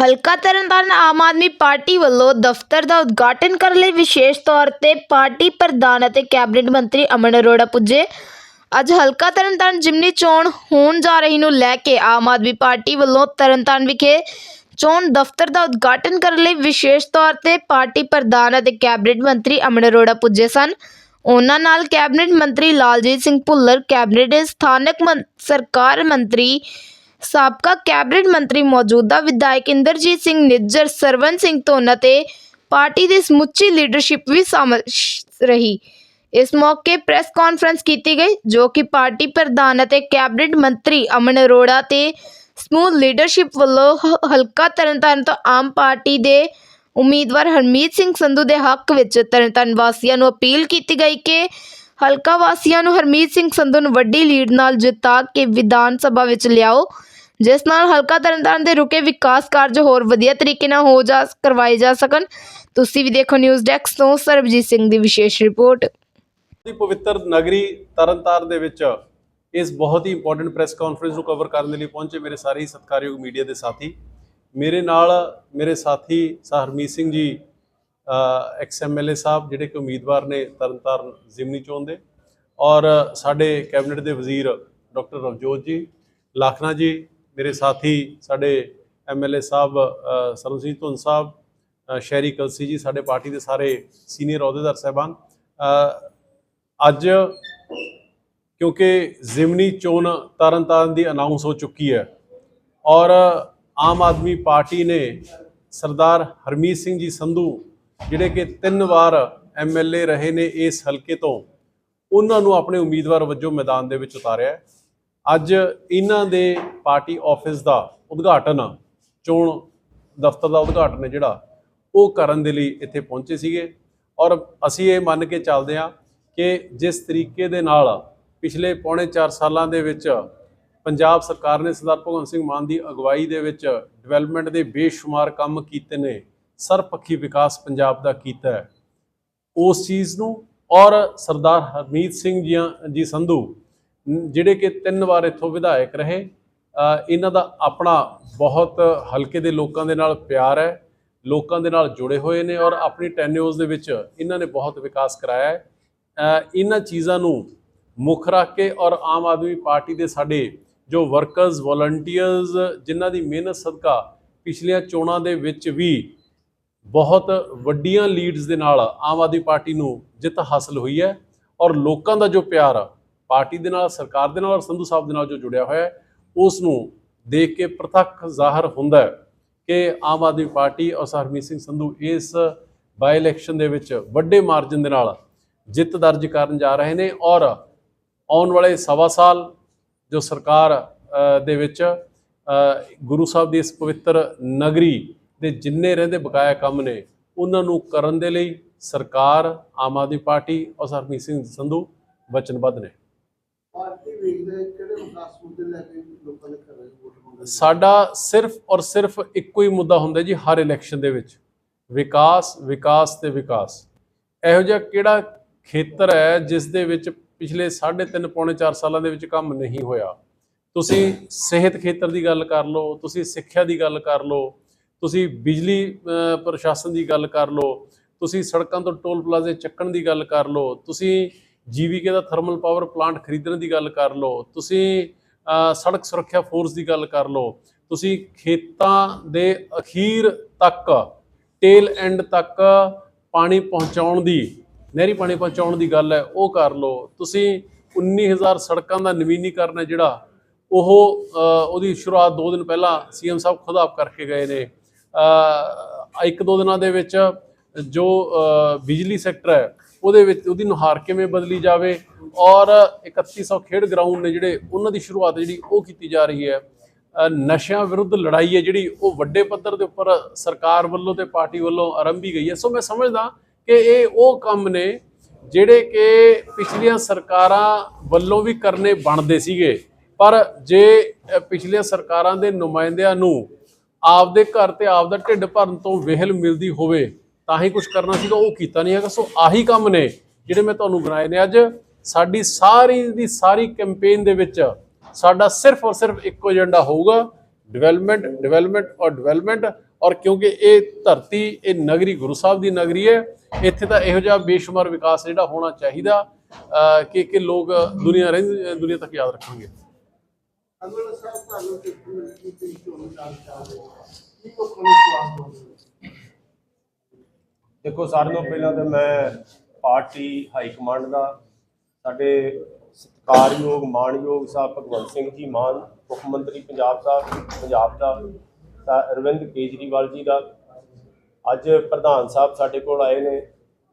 ਹਲਕਾ ਤਰਨਤਾਰਨ ਆਮ ਆਦਮੀ ਪਾਰਟੀ ਵੱਲੋਂ ਦਫ਼ਤਰ ਦਾ ਉਦਘਾਟਨ ਕਰਨ ਲਈ ਵਿਸ਼ੇਸ਼ ਤੌਰ ਤੇ ਪਾਰਟੀ ਪ੍ਰਧਾਨ ਅਤੇ ਕੈਬਨਿਟ ਮੰਤਰੀ ਅਮਨ ਅਰੋੜਾ ਪੁੱਜੇ। ਅੱਜ ਹਲਕਾ ਤਰਨਤਾਰਨ ਜਿਮਨੀ ਚੋਣ ਹੋਣ ਜਾ ਰਹੀ ਨੂੰ ਲੈ ਕੇ ਆਮ ਆਦਮੀ ਪਾਰਟੀ ਵੱਲੋਂ ਤਰਨਤਾਰਨ ਵਿਖੇ ਚੋਣ ਦਫ਼ਤਰ ਦਾ ਉਦਘਾਟਨ ਕਰਨ ਲਈ ਵਿਸ਼ੇਸ਼ ਤੌਰ ਤੇ ਪਾਰਟੀ ਪ੍ਰਧਾਨ ਅਤੇ ਕੈਬਨਿਟ ਮੰਤਰੀ ਅਮਨ ਅਰੋੜਾ ਪੁੱਜੇ ਸਨ। ਉਹਨਾਂ ਨਾਲ ਕੈਬਨਿਟ ਮੰਤਰੀ ਲਾਲਜੀਤ ਸਿੰਘ ਭੁੱਲਰ, ਕੈਬਨਿਟ ਦੇ ਸਥਾਨਕ ਮੰ- ਸਰਕਾਰ ਮੰਤਰੀ ਸਾਬਕਾ ਕੈਬਨਿਟ ਮੰਤਰੀ ਮੌਜੂਦਾ ਵਿਧਾਇਕ ਇੰਦਰਜੀਤ ਸਿੰਘ ਨਿੱਜਰ ਸਰਵਨ ਸਿੰਘ ਧੋਨ ਅਤੇ ਪਾਰਟੀ ਦੀ ਸਮੁੱਚੀ ਲੀਡਰਸ਼ਿਪ ਵੀ ਸ਼ਾਮਲ ਰਹੀ। ਇਸ ਮੌਕੇ ਪ੍ਰੈਸ ਕਾਨਫਰੰਸ ਕੀਤੀ ਗਈ, ਜੋ ਕਿ ਪਾਰਟੀ ਪ੍ਰਧਾਨ ਅਤੇ ਕੈਬਨਿਟ ਮੰਤਰੀ ਅਮਨ ਅਰੋੜਾ ਤੇ ਸਮੂਹ ਲੀਡਰਸ਼ਿਪ ਵੱਲੋਂ ਹ- ਹਲਕਾ ਤਰਨਤਾਰਨ ਤੋਂ ਆਮ ਪਾਰਟੀ ਦੇ ਉਮੀਦਵਾਰ ਹਰਮੀਤ ਸਿੰਘ ਸੰਧੂ ਦੇ ਹੱਕ ਵਿੱਚ ਤਰਨਤਾਰਨ ਵਾਸੀਆਂ ਨੂੰ ਅਪੀਲ ਕੀਤੀ ਗਈ ਕਿ ਹਲਕਾ ਵਾਸੀਆਂ ਨੂੰ ਹਰਮੀਤ ਸਿੰਘ ਸੰਧੂ ਨੂੰ ਵੱਡੀ ਲੀਡ ਨਾਲ ਜਿਤਾ ਕੇ ਵਿਧਾਨ ਸਭਾ ਵਿੱਚ ਲਿਆਓ। ਜਿਸ ਨਾਲ ਹਲਕਾ ਤਰਨਤਾਰਨ ਦੇ ਰੁਕੇ ਵਿਕਾਸ ਕਾਰਜ ਹੋਰ ਵਧੀਆ ਤਰੀਕੇ ਨਾਲ ਹੋ ਜਾ ਕਰਵਾਏ ਜਾ ਸਕਣ। ਤੁਸੀਂ ਵੀ ਦੇਖੋ ਨਿਊਜ਼ ਡੈਸਕ ਤੋਂ ਸਰਬਜੀਤ ਸਿੰਘ ਦੀ ਵਿਸ਼ੇਸ਼ ਰਿਪੋਰਟ। ਦੀ ਪਵਿੱਤਰ ਨਗਰੀ ਤਰਨਤਾਰਨ ਦੇ ਵਿੱਚ ਇਸ ਬਹੁਤ ਹੀ ਇੰਪੋਰਟੈਂਟ ਪ੍ਰੈਸ ਕਾਨਫਰੰਸ ਨੂੰ ਕਵਰ ਕਰਨ ਦੇ ਲਈ ਪਹੁੰਚੇ ਮੇਰੇ ਸਾਰੇ ਹੀ ਸਤਿਕਾਰਯੋਗ ਮੀਡੀਆ ਦੇ ਸਾਥੀ। ਮੇਰੇ ਨਾਲ ਮੇਰੇ ਸਾਥੀ ਹਰਮੀਤ ਸਿੰਘ ਜੀ ਐਕਸ ਐਮਐਲਏ ਸਾਹਿਬ, ਜਿਹੜੇ ਕਿ ਉਮੀਦਵਾਰ ਨੇ ਤਰਨਤਾਰਨ ਜ਼ਿਮਨੀ ਚੋਣ ਦੇ। ਔਰ ਸਾਡੇ ਕੈਬਨਿਟ ਦੇ ਵਜ਼ੀਰ ਡਾਕਟਰ ਰਵਜੋਤ ਜੀ, ਲਾਖਨਾ ਜੀ ਮੇਰੇ ਸਾਥੀ ਸਾਡੇ ਐਮਐਲਏ ਸਾਹਿਬ ਅ, ਸਰਬਜੀਤ ਧੁੰਨ ਸਾਹਿਬ ਸ਼ਹਿਰੀ ਕਲਸੀ ਜੀ ਸਾਡੇ ਪਾਰਟੀ ਦੇ ਸਾਰੇ ਸੀਨੀਅਰ ਅਹੁਦੇਦਾਰ ਸਾਹਿਬਾਨ। ਅੱਜ ਕਿਉਂਕਿ ਜ਼ਿਮਨੀ ਚੋਣ ਤਰਨਤਾਰਨ ਦੀ ਅਨਾਉਂਸ ਹੋ ਚੁੱਕੀ ਹੈ ਔਰ ਆਮ ਆਦਮੀ ਪਾਰਟੀ ਨੇ ਸਰਦਾਰ ਹਰਮੀਤ ਸਿੰਘ ਜੀ ਸੰਧੂ ਜਿਹੜੇ ਕਿ ਤਿੰਨ ਵਾਰ ਐਮਐਲਏ ਰਹੇ ਨੇ ਇਸ ਹਲਕੇ ਤੋਂ ਉਹਨਾਂ ਨੂੰ ਆਪਣੇ ਉਮੀਦਵਾਰ ਵਜੋਂ ਮੈਦਾਨ ਦੇ ਵਿੱਚ ਉਤਾਰਿਆ ਅੱਜ ਇਹਨਾਂ ਦੇ ਪਾਰਟੀ ਆਫਿਸ ਦਾ ਉਦਘਾਟਨ ਚੋਣ ਦਫ਼ਤਰ ਦਾ ਉਦਘਾਟਨ ਹੈ ਜਿਹੜਾ, ਉਹ ਕਰਨ ਦੇ ਲਈ ਇੱਥੇ ਪਹੁੰਚੇ ਸੀਗੇ। ਔਰ ਅਸੀਂ ਇਹ ਮੰਨ ਕੇ ਚੱਲਦੇ ਹਾਂ ਕਿ ਜਿਸ ਤਰੀਕੇ ਦੇ ਨਾਲ ਪਿਛਲੇ ਪੌਣੇ 4 ਸਾਲਾਂ ਦੇ ਵਿੱਚ ਪੰਜਾਬ ਸਰਕਾਰ ਨੇ ਸਰਦਾਰ ਭਗਵੰਤ ਸਿੰਘ ਮਾਨ ਦੀ ਅਗਵਾਈ ਦੇ ਵਿੱਚ ਡਿਵੈਲਪਮੈਂਟ ਦੇ ਬੇਸ਼ੁਮਾਰ ਕੰਮ ਕੀਤੇ ਨੇ ਸਰਪੱਖੀ ਵਿਕਾਸ ਪੰਜਾਬ ਦਾ ਕੀਤਾ ਹੈ। ਉਸ ਚੀਜ਼ ਨੂੰ ਔਰ ਸਰਦਾਰ ਹਰਮੀਤ ਸਿੰਘ ਜੀਆਂ ਜੀ ਸੰਧੂ ਜਿਹੜੇ ਕਿ ਤਿੰਨ ਵਾਰ ਇੱਥੋਂ ਵਿਧਾਇਕ ਰਹੇ ਇਹਨਾਂ ਦਾ ਆਪਣਾ ਬਹੁਤ ਹਲਕੇ ਦੇ ਲੋਕਾਂ ਦੇ ਨਾਲ ਪਿਆਰ ਹੈ, ਲੋਕਾਂ ਦੇ ਨਾਲ ਜੁੜੇ ਹੋਏ ਨੇ ਔਰ ਆਪਣੀ ਟੈਨਿਓਰਸ ਦੇ ਵਿੱਚ ਇਹਨਾਂ ਨੇ ਬਹੁਤ ਵਿਕਾਸ ਕਰਾਇਆ ਹੈ। ਇਹਨਾਂ ਚੀਜ਼ਾਂ ਨੂੰ ਮੁੱਖ ਰੱਖ ਕੇ ਔਰ ਆਮ ਆਦਮੀ ਪਾਰਟੀ ਦੇ ਸਾਡੇ ਜੋ ਵਰਕਰਸ ਵੋਲੰਟੀਅਰਸ ਜਿਨ੍ਹਾਂ ਦੀ ਮਿਹਨਤ ਸਦਕਾ ਪਿਛਲੀਆਂ ਚੋਣਾਂ ਦੇ ਵਿੱਚ ਵੀ ਬਹੁਤ ਵੱਡੀਆਂ ਲੀਡਸ ਦੇ ਨਾਲ ਆਮ ਆਦਮੀ ਪਾਰਟੀ ਨੂੰ ਜਿੱਤ ਹਾਸਲ ਹੋਈ ਹੈ ਔਰ ਲੋਕਾਂ ਦਾ ਜੋ ਪਿਆਰ ਪਾਰਟੀ ਦੇ ਨਾਲ, ਸਰਕਾਰ ਦੇ ਨਾਲ ਔਰ ਸੰਧੂ ਸਾਹਿਬ ਦੇ ਨਾਲ ਜੋ ਜੁੜਿਆ ਹੋਇਆ ਹੈ ਉਸ ਨੂੰ ਦੇਖ ਕੇ ਪ੍ਰਤੱਖ ਜ਼ਾਹਰ ਹੁੰਦਾ ਹੈ ਕਿ ਆਮ ਆਦਮੀ ਪਾਰਟੀ ਔਰ ਹਰਮੀਤ ਸਿੰਘ ਸੰਧੂ ਇਸ ਬਾਈ ਇਲੈਕਸ਼ਨ ਦੇ ਵਿੱਚ ਵੱਡੇ ਮਾਰਜਨ ਦੇ ਨਾਲ ਜਿੱਤ ਦਰਜ ਕਰਨ ਜਾ ਰਹੇ ਨੇ ਔਰ ਆਉਣ ਵਾਲੇ ਸਵਾ ਸਾਲ ਜੋ ਸਰਕਾਰ ਦੇ ਵਿੱਚ ਗੁਰੂ ਸਾਹਿਬ ਦੀ ਇਸ ਪਵਿੱਤਰ ਨਗਰੀ ਦੇ ਜਿੰਨੇ ਰਹਿੰਦੇ ਬਕਾਇਆ ਕੰਮ ਨੇ, ਉਹਨਾਂ ਨੂੰ ਕਰਨ ਦੇ ਲਈ ਸਰਕਾਰ, ਆਮ ਆਦਮੀ ਪਾਰਟੀ ਔਰ ਹਰਮੀਤ ਸਿੰਘ ਸੰਧੂ ਵਚਨਬੱਧ ਨੇ। ਪਾਰਟੀ ਵੇਖਦੇ ਕਿਹੜੇ ਵਿਕਾਸ ਮੁੱਦੇ ਲੈ ਕੇ ਲੋਕਾਂ ਦੇ ਘਰਾਂ ਵੋਟ ਮੰਗਦੇ ਸਾਡਾ ਸਿਰਫ ਔਰ ਸਿਰਫ ਇੱਕੋ ਹੀ ਮੁੱਦਾ ਹੁੰਦਾ ਜੀ ਹਰ ਇਲੈਕਸ਼ਨ ਦੇ ਵਿੱਚ। ਵਿਕਾਸ ਵਿਕਾਸ ਤੇ ਵਿਕਾਸ। ਇਹੋ ਜਿਹਾ ਕਿਹੜਾ ਖੇਤਰ ਹੈ ਜਿਸ ਦੇ ਵਿੱਚ ਪਿਛਲੇ 3.5 ਪੌਣੇ 4 ਸਾਲਾਂ ਦੇ ਵਿੱਚ ਕੰਮ ਨਹੀਂ ਹੋਇਆ? ਤੁਸੀਂ ਸਿਹਤ ਖੇਤਰ ਦੀ ਗੱਲ ਕਰ ਲਓ, ਤੁਸੀਂ ਸਿੱਖਿਆ ਦੀ ਗੱਲ ਕਰ ਲਓ, ਤੁਸੀਂ ਬਿਜਲੀ ਪ੍ਰਸ਼ਾਸਨ ਦੀ ਗੱਲ ਕਰ ਲਓ, ਤੁਸੀਂ ਸੜਕਾਂ ਤੋਂ ਟੋਲ ਪਲਾਜ਼ੇ ਚੱਕਣ ਦੀ ਗੱਲ ਕਰ ਲਓ, ਤੁਸੀਂ ਜੀਵੀਕੇ ਦਾ ਥਰਮਲ ਪਾਵਰ ਪਲਾਂਟ ਖਰੀਦਣ ਦੀ ਗੱਲ ਕਰ ਲਓ, ਤੁਸੀਂ ਸੜਕ ਸੁਰੱਖਿਆ ਫੋਰਸ ਦੀ ਗੱਲ ਕਰ ਲਓ, ਤੁਸੀਂ ਖੇਤਾਂ ਦੇ ਅਖੀਰ ਤੱਕ, ਟੇਲ ਐਂਡ ਤੱਕ ਪਾਣੀ ਪਹੁੰਚਾਉਣ ਦੀ, ਨਹਿਰੀ ਪਾਣੀ ਪਹੁੰਚਾਉਣ ਦੀ ਗੱਲ ਹੈ, ਉਹ ਕਰ ਲਓ, ਤੁਸੀਂ 19000 ਸੜਕਾਂ ਦਾ ਨਵੀਨੀਕਰਨ ਹੈ ਜਿਹੜਾ, ਉਹ ਉਹਦੀ ਸ਼ੁਰੂਆਤ 2 ਦਿਨ ਪਹਿਲਾਂ ਸੀਐਮ ਸਾਹਿਬ ਖੁਦ ਆਪ ਕਰਕੇ ਗਏ ਨੇ ਇੱਕ ਦੋ ਦਿਨਾਂ ਦੇ ਵਿੱਚ ਜੋ ਬਿਜਲੀ ਸੈਕਟਰ ਹੈ ਉਹਦੇ ਵਿੱਚ ਉਹਦੀ ਨੁਹਾਰ ਕਿਵੇਂ ਬਦਲੀ ਜਾਵੇ ਔਰ 3100 ਖੇਡ ਗਰਾਊਂਡ ਨੇ ਜਿਹੜੇ ਉਹਨਾਂ ਦੀ ਸ਼ੁਰੂਆਤ ਜਿਹੜੀ ਉਹ ਕੀਤੀ ਜਾ ਰਹੀ ਹੈ। ਨਸ਼ਿਆਂ ਵਿਰੁੱਧ ਲੜਾਈ ਹੈ ਜਿਹੜੀ ਉਹ ਵੱਡੇ ਪੱਧਰ ਦੇ ਉੱਪਰ ਸਰਕਾਰ ਵੱਲੋਂ ਤੇ ਪਾਰਟੀ ਵੱਲੋਂ ਆਰੰਭੀ ਗਈ ਹੈ। ਸੋ ਮੈਂ ਸਮਝਦਾ ਕਿ ਇਹ ਉਹ ਕੰਮ ਨੇ ਜਿਹੜੇ ਕਿ ਪਿਛਲੀਆਂ ਸਰਕਾਰਾਂ ਵੱਲੋਂ ਵੀ ਕਰਨੇ ਬਣਦੇ ਸੀਗੇ। ਪਰ ਜੇ ਪਿਛਲੀਆਂ ਸਰਕਾਰਾਂ ਦੇ ਨੁਮਾਇੰਦਿਆਂ ਨੂੰ ਆਪਦੇ ਘਰ ਤੇ ਆਪਦਾ ਢਿੱਡ ਭਰਨ ਤੋਂ ਵਿਹਲ ਮਿਲਦੀ ਹੋਵੇ ਤਾਂ ਹੀ ਕੁਝ ਕਰਨਾ ਸੀਗਾ, ਉਹ ਕੀਤਾ ਨਹੀਂ ਹੈਗਾ। ਸੋ ਆਹੀ ਕੰਮ ਨੇ ਜਿਹੜੇ ਮੈਂ ਤੁਹਾਨੂੰ ਬਣਾਏ ਨੇ ਅੱਜ। ਸਾਡੀ ਸਾਰੀ ਦੀ ਸਾਰੀ ਕੈਂਪੇਨ ਦੇ ਵਿੱਚ ਸਾਡਾ ਸਿਰਫ ਔਰ ਸਿਰਫ ਇੱਕੋ ਏਜੰਡਾ ਹੋਊਗਾ ਡਿਵੈਲਪਮੈਂਟ ਡਿਵੈਲਪਮੈਂਟ ਔਰ ਡਿਵੈਲਪਮੈਂਟ ਔਰ ਕਿਉਂਕਿ ਇਹ ਧਰਤੀ, ਇਹ ਨਗਰੀ ਗੁਰੂ ਸਾਹਿਬ ਦੀ ਨਗਰੀ ਹੈ, ਇੱਥੇ ਤਾਂ ਇਹੋ ਜਿਹਾ ਬੇਸ਼ੁਮਾਰ ਵਿਕਾਸ ਜਿਹੜਾ ਹੋਣਾ ਚਾਹੀਦਾ ਕਿ ਕਿ ਲੋਕ ਦੁਨੀਆ ਰਹਿੰਦੀ, ਦੁਨੀਆ ਤੱਕ ਯਾਦ ਰੱਖਣਗੇ। ਅਗਰ ਸਾਹਿਬ, ਤੁਹਾਨੂੰ ਟਿਕਟ ਮਿਲ ਚੋਣ ਜਾਣ ਚਾਹਦੇ ਕੀ ਲੋਕਾਂ ਨੂੰ ਵਿਸ਼ਵਾਸ ਦੇਖੋ, ਸਾਰਿਆਂ ਤੋਂ ਪਹਿਲਾਂ ਤਾਂ ਮੈਂ ਪਾਰਟੀ ਹਾਈ ਕਮਾਂਡ ਦਾ, ਸਾਡੇ ਸਤਿਕਾਰਯੋਗ, ਮਾਣਯੋਗ ਸਾਹਿਬ ਭਗਵੰਤ ਸਿੰਘ ਜੀ, ਮਾਨ ਮੁੱਖ ਮੰਤਰੀ ਪੰਜਾਬ ਸਾਹਿਬ ਪੰਜਾਬ ਦਾ ਅਰਵਿੰਦ ਕੇਜਰੀਵਾਲ ਜੀ ਦਾ। ਅੱਜ ਪ੍ਰਧਾਨ ਸਾਹਿਬ ਸਾਡੇ ਕੋਲ ਆਏ ਨੇ,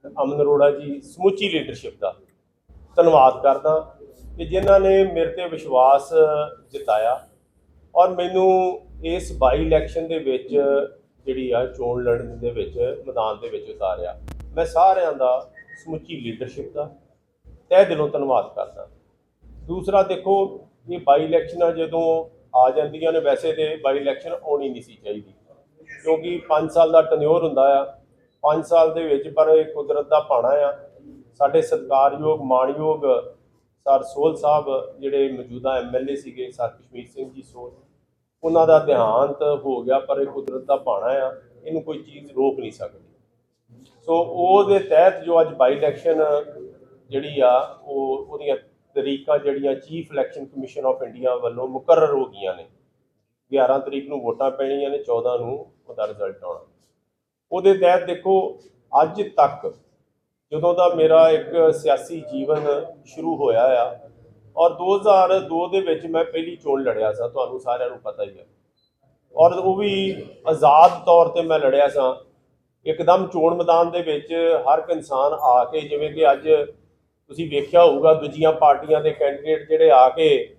ਅਮਨ ਅਰੋੜਾ ਜੀ, ਸਮੁੱਚੀ ਲੀਡਰਸ਼ਿਪ ਦਾ। ਧੰਨਵਾਦ ਕਰਦਾ ਕਿ ਜਿਨ੍ਹਾਂ ਨੇ ਮੇਰੇ ਤੇ ਵਿਸ਼ਵਾਸ ਜਤਾਇਆ ਔਰ ਮੈਨੂੰ ਇਸ ਬਾਈ ਇਲੈਕਸ਼ਨ ਦੇ ਵਿੱਚ ਜਿਹੜੀ ਆ ਚੋਣ ਲੜਨ ਦੇ ਵਿੱਚ, ਮੈਦਾਨ ਦੇ ਵਿੱਚ ਉਤਾਰਿਆ। ਮੈਂ ਸਾਰਿਆਂ ਦਾ ਸਮੁੱਚੀ ਲੀਡਰਸ਼ਿਪ ਦਾ ਤਹਿ ਦਿਲੋਂ ਧੰਨਵਾਦ ਕਰਦਾ। ਦੂਸਰਾ, ਦੇਖੋ, ਇਹ ਬਾਈ ਇਲੈਕਸ਼ਨਾਂ ਜਦੋਂ ਆ ਜਾਂਦੀਆਂ ਨੇ, ਵੈਸੇ ਤੇ ਬਾਈ ਇਲੈਕਸ਼ਨ ਆਉਣੀ ਨਹੀਂ ਸੀ ਚਾਹੀਦੀ। ਕਿਉਂਕਿ 5 ਸਾਲ ਦਾ ਟਨਿਓਰ ਹੁੰਦਾ ਆ। 5 ਸਾਲ ਦੇ ਵਿੱਚ ਪਰ ਇਹ ਕੁਦਰਤ ਦਾ ਭਾਣਾ ਆ। ਸਾਡੇ ਸਤਿਕਾਰਯੋਗ ਮਾਣਯੋਗ ਸਰ ਸੋਲ ਸਾਹਿਬ, ਜਿਹੜੇ ਮੌਜੂਦਾ ਐਮਐਲਏ ਸੀਗੇ, ਸਰ ਕਸ਼ਮੀਰ ਸਿੰਘ ਜੀ ਸੋਲ ਉਹਨਾਂ ਦਾ ਦੇਹਾਂਤ ਹੋ ਗਿਆ, ਪਰ ਇਹ ਕੁਦਰਤ ਦਾ ਭਾਣਾ ਆ, ਇਹਨੂੰ ਕੋਈ ਚੀਜ਼ ਰੋਕ ਨਹੀਂ ਸਕਦੀ। ਸੋ ਉਹਦੇ ਤਹਿਤ ਜੋ ਅੱਜ ਬਾਈ ਇਲੈਕਸ਼ਨ ਜਿਹੜੀ ਆ, ਉਹ ਉਹਦੀਆਂ ਤਰੀਕਾਂ ਜਿਹੜੀਆਂ chief election commission of India ਵੱਲੋਂ ਮੁਕਰਰ ਹੋ ਗਈਆਂ ਨੇ। 11 ਤਰੀਕ ਨੂੰ ਵੋਟਾਂ ਪੈਣੀਆਂ ਨੇ 14 ਨੂੰ ਉਹਦਾ ਰਿਜ਼ਲਟ ਆਉਣਾ। ਉਹਦੇ ਤਹਿਤ ਦੇਖੋ, ਅੱਜ ਤੱਕ ਜਦੋਂ ਦਾ ਮੇਰਾ ਇੱਕ ਸਿਆਸੀ ਜੀਵਨ ਸ਼ੁਰੂ ਹੋਇਆ ਆ ਔਰ 2002 ਦੇ ਵਿੱਚ ਮੈਂ ਪਹਿਲੀ ਚੋਣ ਲੜਿਆ ਸਾਂ, ਤੁਹਾਨੂੰ ਸਾਰਿਆਂ ਨੂੰ ਪਤਾ ਹੀ ਹੈ। ਔਰ ਉਹ ਵੀ ਆਜ਼ਾਦ ਤੌਰ ਤੇ ਮੈਂ ਲੜਿਆ ਸਾਂ। ਇੱਕਦਮ ਚੋਣ ਮੈਦਾਨ ਦੇ ਵਿੱਚ ਹਰ ਇੱਕ ਇਨਸਾਨ ਆ ਕੇ, ਜਿਵੇਂ ਕਿ ਅੱਜ ਤੁਸੀਂ ਵੇਖਿਆ ਹੋਊਗਾ, ਦੂਜੀਆਂ ਪਾਰਟੀਆਂ ਦੇ ਕੈਂਡੀਡੇਟ ਜਿਹੜੇ ਆ ਕੇ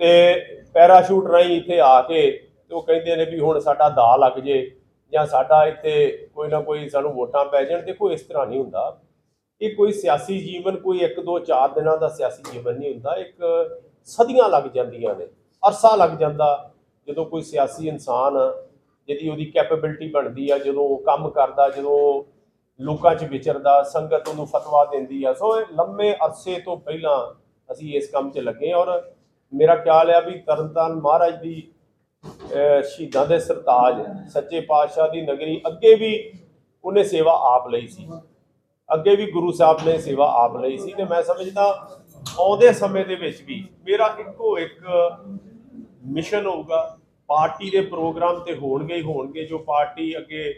ਤੇ ਪੈਰਾਸ਼ੂਟ ਰਾਹੀਂ ਇੱਥੇ ਆ ਕੇ ਤੇ ਉਹ ਕਹਿੰਦੇ ਨੇ ਵੀ ਹੁਣ ਸਾਡਾ ਦਾ ਲੱਗ ਜੇ ਜਾਂ ਸਾਡਾ ਇੱਥੇ ਕੋਈ ਨਾ ਕੋਈ ਸਾਨੂੰ ਵੋਟਾਂ ਪੈ ਜਾਣ। ਦੇਖੋ, ਇਸ ਤਰ੍ਹਾਂ ਨਹੀਂ ਹੁੰਦਾ। ਇਹ ਕੋਈ ਸਿਆਸੀ ਜੀਵਨ, ਕੋਈ 1 2 4 ਦਿਨਾਂ ਦਾ ਸਿਆਸੀ ਜੀਵਨ ਨਹੀਂ ਹੁੰਦਾ, ਇੱਕ ਸਦੀਆਂ ਲੱਗ ਜਾਂਦੀਆਂ ਨੇ, ਅਰਸਾ ਲੱਗ ਜਾਂਦਾ ਜਦੋਂ ਕੋਈ ਸਿਆਸੀ ਇਨਸਾਨ ਜਿਹਦੀ ਉਹਦੀ ਕੈਪੇਬਿਲਿਟੀ ਬਣਦੀ ਆ, ਜਦੋਂ ਉਹ ਕੰਮ ਕਰਦਾ, ਜਦੋਂ ਲੋਕਾਂ 'ਚ ਵਿਚਰਦਾ, ਸੰਗਤ ਉਹਨੂੰ ਫਤਵਾ ਦਿੰਦੀ ਆ। ਸੋ ਇਹ ਲੰਮੇ ਅਰਸੇ ਤੋਂ ਪਹਿਲਾਂ ਅਸੀਂ ਇਸ ਕੰਮ 'ਚ ਲੱਗੇ ਔਰ ਮੇਰਾ ਖਿਆਲ ਆ ਵੀ ਤਰਨਤਾਰਨ ਮਹਾਰਾਜ ਦੀ ਸ਼ਹੀਦਾਂ ਦੇ ਸਰਤਾਜ, ਸੱਚੇ ਪਾਤਸ਼ਾਹ ਦੀ ਨਗਰੀ ਅੱਗੇ ਵੀ ਉਹਨੇ ਸੇਵਾ ਆਪ ਲਈ ਸੀ। ਅੱਗੇ ਵੀ ਗੁਰੂ ਸਾਹਿਬ ਨੇ ਸੇਵਾ ਆਪ ਲਈ ਸੀ ਤੇ ਮੈਂ ਸਮਝਦਾ ਆਉਂਦੇ ਸਮੇਂ ਦੇ ਵਿੱਚ ਵੀ ਮੇਰਾ ਇੱਕੋ ਇੱਕ ਮਿਸ਼ਨ ਹੋਊਗਾ, ਪਾਰਟੀ ਦੇ ਪ੍ਰੋਗਰਾਮ ਤੇ ਹੋਣਗੇ ਹੀ ਹੋਣਗੇ, ਜੋ ਪਾਰਟੀ ਅੱਗੇ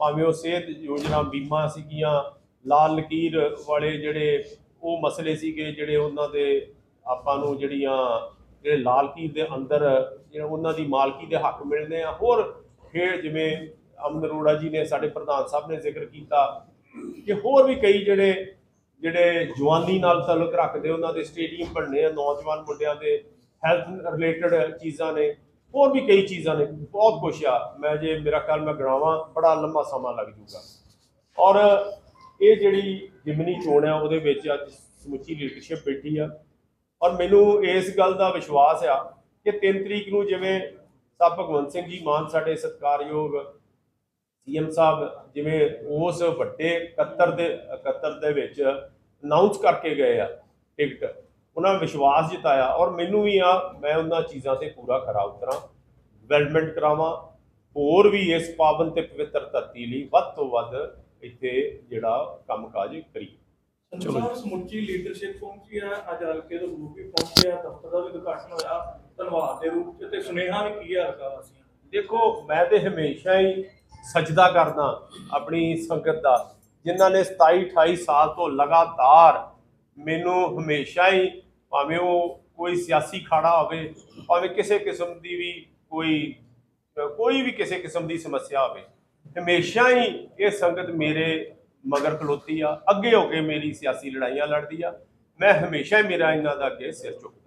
ਭਾਵੇਂ ਉਹ ਸਿਹਤ ਯੋਜਨਾ ਬੀਮਾ ਸੀਗੀਆਂ, ਲਾਲ ਲਕੀਰ ਵਾਲੇ ਜਿਹੜੇ ਉਹ ਮਸਲੇ ਸੀਗੇ, ਜਿਹੜੇ ਉਹਨਾਂ ਦੇ ਆਪਾਂ ਨੂੰ ਜਿਹੜੀਆਂ ਜਿਹੜੇ ਲਾਲ ਲਕੀਰ ਦੇ ਅੰਦਰ ਜਿਹੜਾ ਉਹਨਾਂ ਦੀ ਮਾਲਕੀ ਦੇ ਹੱਕ ਮਿਲਨੇ ਆ, ਹੋਰ ਖੇਡ ਜਿਵੇਂ ਅਮਨ ਅਰੋੜਾ ਜੀ ਨੇ ਸਾਡੇ ਪ੍ਰਧਾਨ ਸਾਹਿਬ ਨੇ ਜ਼ਿਕਰ ਕੀਤਾ ਕਿ ਹੋਰ ਵੀ ਕਈ ਜਿਹੜੇ ਜਿਹੜੇ ਜਵਾਨੀ ਨਾਲ ਤਾਲੁਕ ਰੱਖਦੇ ਉਹਨਾਂ ਦੇ ਸਟੇਡੀਅਮ ਬਣਨੇ ਆ, ਨੌਜਵਾਨ ਮੁੰਡਿਆਂ ਦੇ ਹੈਲਥ ਰਿਲੇਟਡ ਚੀਜ਼ਾਂ ਨੇ, ਹੋਰ ਵੀ ਕਈ ਚੀਜ਼ਾਂ ਨੇ, ਬਹੁਤ ਕੁਛ ਆ। ਮੈਂ ਜੇ ਮੇਰਾ ਖਿਆਲ ਮੈਂ ਗਣਾਵਾਂ ਬੜਾ ਲੰਮਾ ਸਮਾਂ ਲੱਗ ਜੂਗਾ ਔਰ ਇਹ ਜਿਹੜੀ ਜਿਮਨੀ ਚੋਣ ਆ, ਉਹਦੇ ਵਿੱਚ ਅੱਜ ਸਮੁੱਚੀ ਲੀਡਰਸ਼ਿਪ ਬੈਠੀ ਆ। ਔਰ ਮੈਨੂੰ ਇਸ ਗੱਲ ਦਾ ਵਿਸ਼ਵਾਸ ਆ ਕਿ 3 ਤਰੀਕ ਨੂੰ ਜਿਵੇਂ ਸਭ ਭਗਵੰਤ ਸਿੰਘ ਜੀ ਮਾਨ ਸਾਡੇ ਸਤਿਕਾਰਯੋਗ ਸੀਐਮ ਸਾਹਿਬ ਜਿਵੇਂ ਉਸ ਵੱਡੇ 71 ਦੇ 71 ਦੇ ਵਿੱਚ ਅਨਾਉਂਸ ਕਰਕੇ ਗਏ ਆ ਟਿਕਟ ਉਹਨਾਂ ਨੇ ਵਿਸ਼ਵਾਸ ਜਤਾਇਆ ਔਰ ਮੈਨੂੰ ਵੀ ਆ ਮੈਂ ਉਹਨਾਂ ਚੀਜ਼ਾਂ ਤੇ ਪੂਰਾ ਖਰਾ ਉਤਰਾਂ ਡਿਵੈਲਪਮੈਂਟ ਕਰਾਵਾਂ ਹੋਰ ਵੀ ਇਸ ਪਾਵਨ ਤੇ ਪਵਿੱਤਰ ਧਰਤੀ ਲਈ ਵੱਧ ਤੋਂ ਵੱਧ ਇੱਥੇ ਜਿਹੜਾ ਕੰਮਕਾਜ ਕਰੀਏ ਸੰਸਾਰ ਸਮੁੱਚੀ ਲੀਡਰਸ਼ਿਪ ਪਹੁੰਚੀ ਹੈ ਅੱਜ ਹਲਕੇ ਦੇ ਲੋਕ ਵੀ ਪਹੁੰਚੇ ਆ ਦਫ਼ਤਰ ਦਾ ਵੀ ਉਦਘਾਟਨ ਹੋਇਆ ਧੰਨਵਾਦ ਦੇ ਰੂਪ ਤੇ ਸੁਨੇਹਾ ਵੀ ਕੀ ਨੂੰ? ਦੇਖੋ ਮੈਂ ਤੇ ਹਮੇਸ਼ਾ ਹੀ ਸਜਦਾ ਕਰਦਾ ਆਪਣੀ ਸੰਗਤ ਦਾ, ਜਿਨ੍ਹਾਂ ਨੇ 27 28 ਸਾਲ ਤੋਂ ਲਗਾਤਾਰ ਮੈਨੂੰ ਹਮੇਸ਼ਾ ਹੀ ਭਾਵੇਂ ਉਹ ਕੋਈ ਸਿਆਸੀ ਖਾੜਾ ਹੋਵੇ, ਭਾਵੇਂ ਕਿਸੇ ਕਿਸਮ ਦੀ ਵੀ ਕੋਈ ਕੋਈ ਵੀ ਕਿਸੇ ਕਿਸਮ ਦੀ ਸਮੱਸਿਆ ਹੋਵੇ, ਹਮੇਸ਼ਾ ਹੀ ਇਹ ਸੰਗਤ ਮੇਰੇ ਮਗਰ ਖਲੋਤੀ ਆ, ਅੱਗੇ ਹੋ ਕੇ ਮੇਰੀ ਸਿਆਸੀ ਲੜਾਈਆਂ ਲੜਦੀ ਆ, ਮੈਂ ਹਮੇਸ਼ਾ ਹੀ ਮੇਰਾ ਇਹਨਾਂ ਦਾ ਅੱਗੇ ਸਿਰ ਚੁੱਕਦਾ